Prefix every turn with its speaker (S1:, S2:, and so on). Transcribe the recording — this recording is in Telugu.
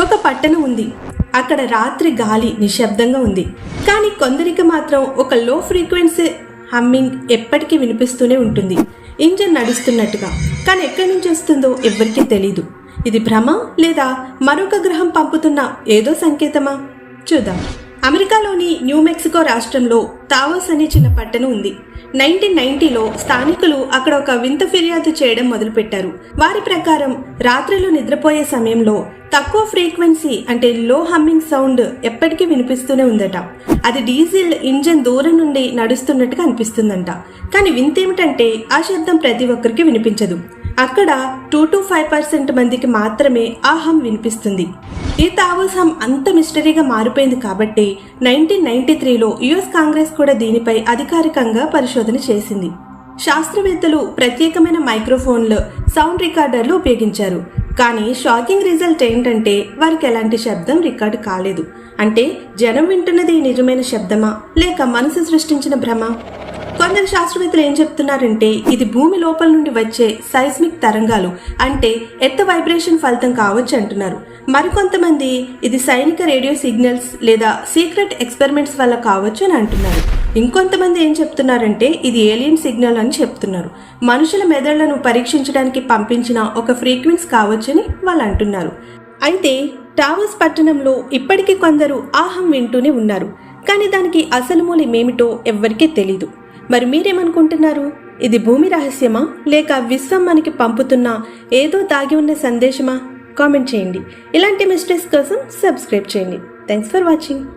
S1: ఒక పట్టణం ఉంది. అక్కడ రాత్రి గాలి నిశ్శబ్దంగా ఉంది. కానీ కొందరికి మాత్రం ఒక లో ఫ్రీక్వెన్సీ హమ్మింగ్ ఎప్పటికీ వినిపిస్తూనే ఉంటుంది. ఇంజన్ నడుస్తున్నట్టుగా. కానీ ఎక్కడి నుంచి వస్తుందో ఎవ్వరికీ తెలీదు. ఇది భ్రమ లేదా మరొక గ్రహం పంపుతున్న ఏదో సంకేతమా? చూద్దాం. అమెరికాలోని న్యూ మెక్సికో రాష్ట్రంలో తావోస్ అనే చిన్న పట్టణం ఉంది. నైన్టీన్ నైన్టీలో స్థానికులు అక్కడ ఒక వింత ఫిర్యాదు చేయడం మొదలుపెట్టారు. వారి ప్రకారం రాత్రిలో నిద్రపోయే సమయంలో తక్కువ ఫ్రీక్వెన్సీ అంటే లో హమ్మింగ్ సౌండ్ ఎప్పటికీ వినిపిస్తూనే ఉందట. అది డీజిల్ ఇంజన్ దూరం నుండి నడుస్తున్నట్టుగా అనిపిస్తుందంట. కానీ వింతేమిటంటే ఆ శబ్దం ప్రతి ఒక్కరికి వినిపించదు. అక్కడ టూ టు ఫైవ్ పర్సెంట్ మందికి మాత్రమే ఆ హమ్ వినిపిస్తుంది. ఈ తావోస్ అంత మిస్టరీగా మారిపోయింది కాబట్టి నైన్టీన్ నైన్టీ త్రీలో యుఎస్ కాంగ్రెస్ కూడా దీనిపై అధికారికంగా పరిశోధన చేసింది. శాస్త్రవేత్తలు ప్రత్యేకమైన మైక్రోఫోన్లు సౌండ్ రికార్డర్లు ఉపయోగించారు. కానీ షాకింగ్ రిజల్ట్ ఏంటంటే వారికి ఎలాంటి శబ్దం రికార్డు కాలేదు. అంటే జనం వింటున్నది నిజమైన శబ్దమా? లేక మనసు సృష్టించిన భ్రమ? కొందరు శాస్త్రవేత్తలు ఏం చెప్తున్నారంటే ఇది భూమి లోపల నుండి వచ్చే సైస్మిక్ తరంగాలు అంటే ఎత్త వైబ్రేషన్ ఫలితం కావచ్చు అంటున్నారు. మరికొంతమంది ఇది సైనిక రేడియో సిగ్నల్స్ లేదా సీక్రెట్ ఎక్స్పెరిమెంట్స్ వల్ల కావచ్చు అని అంటున్నారు. ఇంకొంతమంది ఏం చెప్తున్నారంటే ఇది ఏలియన్ సిగ్నల్ అని చెప్తున్నారు. మనుషుల మెదళ్ళను పరీక్షించడానికి పంపించిన ఒక ఫ్రీక్వెన్స్ కావచ్చని వాళ్ళు అంటున్నారు. అయితే టావస్ పట్టణంలో ఇప్పటికీ కొందరు ఆహం వింటూనే ఉన్నారు. కానీ దానికి అసలు మూలమేమిటో ఎవ్వరికీ తెలీదు. మరి మీరేమనుకుంటున్నారు? ఇది భూమి రహస్యమా? లేక విశ్వం మనకి పంపుతున్న ఏదో దాగి ఉన్న సందేశమా? కామెంట్ చేయండి. ఇలాంటి మిస్టేక్స్ కోసం సబ్స్క్రైబ్ చేయండి. Thanks for watching.